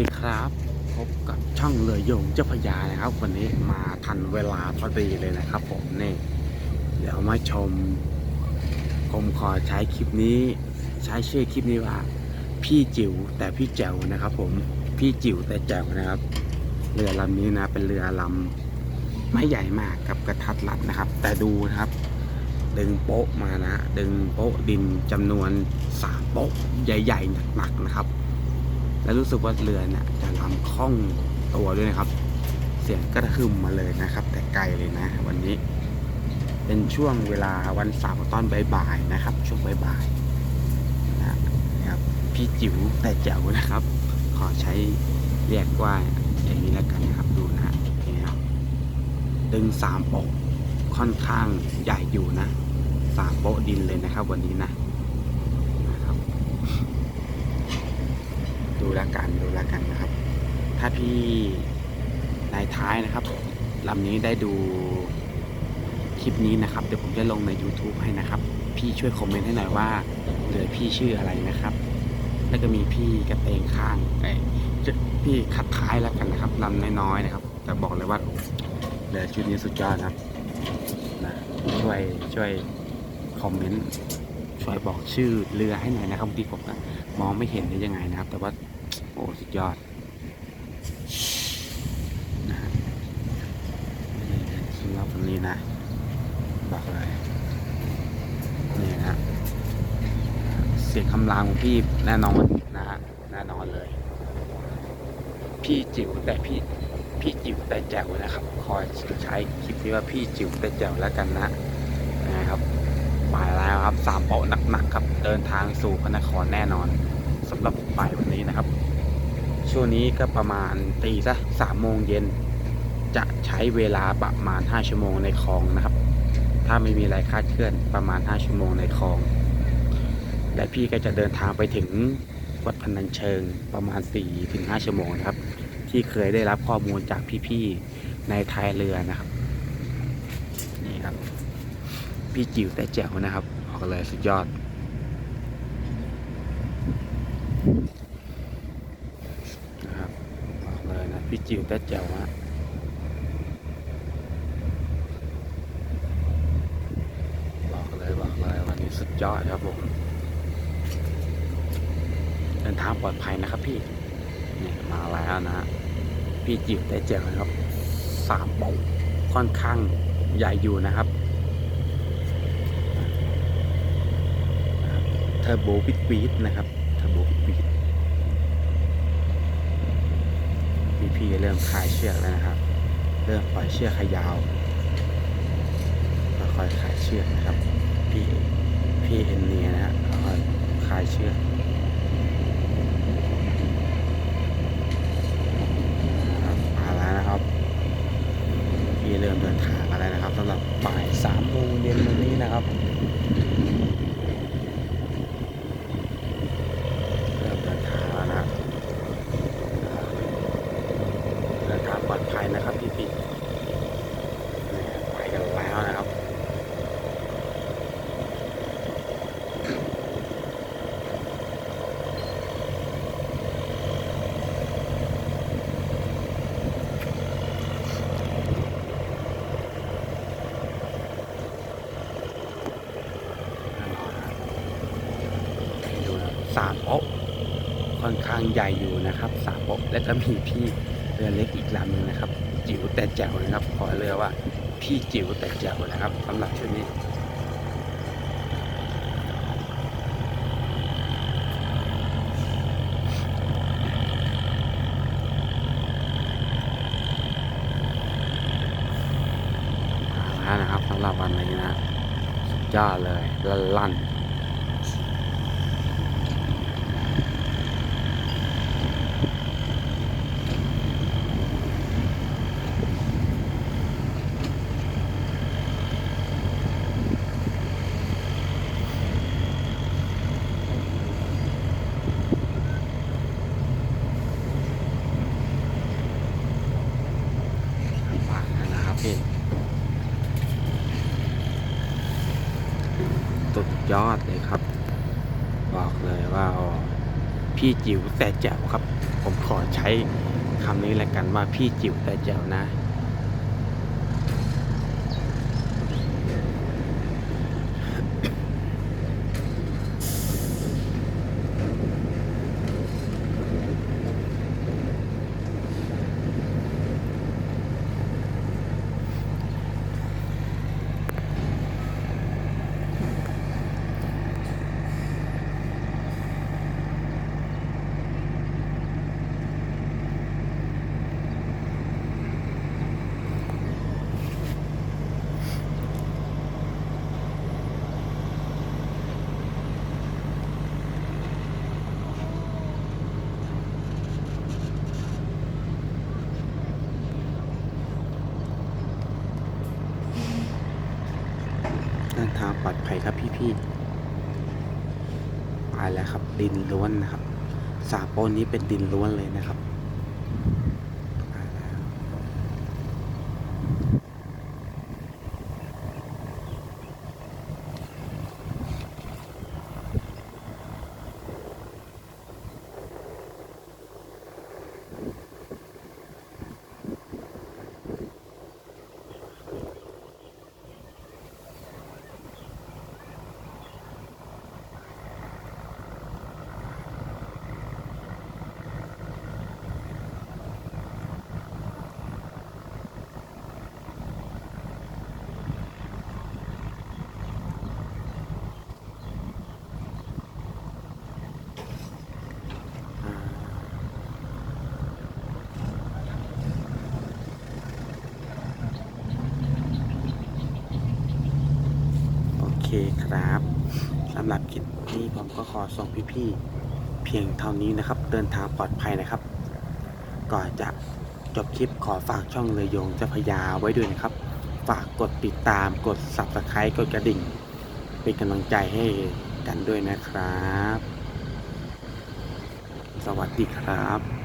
ดีครับ พบกับช่องเรือโยงเจ้าพยานะครับ วันนี้มาทันเวลาพอดีเลยนะครับผมนี่เดี๋ยวมาชมผมขอใช้คลิปนี้ ใช้ชื่อคลิปนี้ว่า พี่จิ๋วแต่พี่แจ๋วนะครับ ผมพี่จิ๋วแต่แจ๋วนะครับ เรือลำนี้นะ เป็นเรือลำไม่ใหญ่มากกับกระทัดรัดนะครับ แต่ดูนะครับ ดึงโป๊ะมานะดึงโป๊ะดินจำนวนสามโป๊ะใหญ่ๆหนักๆนะครับ และรู้สึกว่าเรือเนี่ยจะลำคล่องตัวด้วยนะครับ เสียงกระหึ่มมาเลยนะครับ แต่ไกลเลยนะ วันนี้ เป็นช่วงเวลาวันเสาร์ตอนบ่ายๆนะครับ ช่วงบ่ายๆนะครับ พี่จิ๋วแต่แจ๋วนะครับ ขอใช้เรียกว่าอย่างนี้แล้วกันนะครับดูนะฮะนี่นะครับดึงสามโปะค่อนข้างใหญ่อยู่นะสามโป๊ะดินเลยนะครับ วันนี้นะนะครับ ดูแลกันดูแลกันนะครับ ถ้าพี่ในท้ายนะครับลำนี้ได้ดูคลิปนี้นะครับ เดี๋ยวผมจะลงใน YouTube ให้นะครับ พี่ช่วยคอมเมนต์ให้หน่อยว่าเรือพี่ชื่ออะไรนะครับ แล้วก็มีพี่กระเตงข้างไอ้พี่ขัดท้ายแล้วกันนะครับลำน้อยๆนะครับ แต่บอกเลยว่าเรือชุดนี้สุดยอดนะครับนะช่วยช่วยคอมเมนต์ ช่วยบอกชื่อเรือให้หน่อยนะครับบางทีผมก็มองไม่เห็นได้ยังไงนะครับ แต่ว่าโอ้สุดยอดนะฮะสำหรับวันนี้นะ บอกเลยนี่นะฮะเสียงคำรามของพี่แน่นอนนะฮะแน่นอนเลย พี่จิ๋วแต่พี่พี่จิ๋วแต่แจ๋วนะครับ คอยใช้คลิปนี้ว่าพี่จิ๋วแต่แจ๋วแล้วกันนะนะครับ มาแล้วครับสามโปะหนักๆครับ เดินทางสู่พระนครแน่นอนสำหรับบ่ายวันนี้นะครับ ช่วงนี้ก็ประมาณตีซะสามโมงเย็น จะใช้เวลาประมาณ5ชั่วโมงในคลองนะครับ ถ้าไม่มีอะไรคาดเคลื่อนประมาณ5ชั่วโมงในคลอง และพี่ก็จะเดินทางไปถึงวัดพนัญเชิงประมาณ4-5ชั่วโมงนะครับ ที่เคยได้รับข้อมูลจากพี่ๆในท้ายเรือนะครับ พี่จิ๋วแต่แจ๋วนะครับ ออกเลยสุดยอด นะครับบอกเลยนะ พี่จิ๋วแต่แจ๋วฮะบอกเลยบอกเลยวันนี้สุดยอดครับผมเดินทางปลอดภัยนะครับพี่นี่มาแล้วนะฮะพี่จิ๋วแต่แจ๋วนะครับสามโปงค่อนข้างใหญ่อยู่นะครับเท อร์โบวิดวีดนะครับเทอร์โบวิดวีดพี่พี่เริ่มคลายเชือกแล้วนะครับ เริ่มปล่อยเชือกขยาวค่อยๆคลายเชือกนะครับพี่พี่เอ็นเนียนะฮะค่อยๆคลายเชือกนะครับมาแล้วนะครับ พี่เริ่มเดินทางมาแล้วนะครับสำหรับบ่ายสามโมงเย็นวันนี้นะครับ เริ่มเดินทางแล้วนะครับ เดินทางปลอดภัยนะครับพี่พี่ไปกันแล้วนะครับ ดูนะสามโป๊ะ ค่อนข้างใหญ่อยู่นะครับสามโป๊ะและก็มีพี่เรือเล็กอีกลำหนึงนะครับ จิ๋วแต่แจ๋วนะครับ ขอเรือว่าพี่จิ๋วแต่แจ๋วนะครับสำหรับชุดนี้นะครับสำหรับวันนี้นะสุดยอดเลยลั่นๆ ฝากนะครับพี่สุด ยอดเลยครับ บอกเลยว่าพี่จิ๋วแต่แจ๋วครับ ผมขอใช้คำนี้แหละกันว่าพี่จิ๋วแต่แจ๋วนะ พี่ไปแล้วครับดินล้วนนะครับสาโปนนี้เป็นดินล้วนเลยนะครับ เคครับสำหรับคลิปนี้ผมก็ขอส่งพี่ๆเพียงเท่านี้นะครับ เดินทางปลอดภัยนะครับ ก่อนจะจบคลิปขอฝากช่องเรือยงเจ้าพยาไว้ด้วยนะครับ ฝากกดติดตามกด subscribe กดกระดิ่ง เป็นกำลังใจให้กันด้วยนะครับ สวัสดีครับ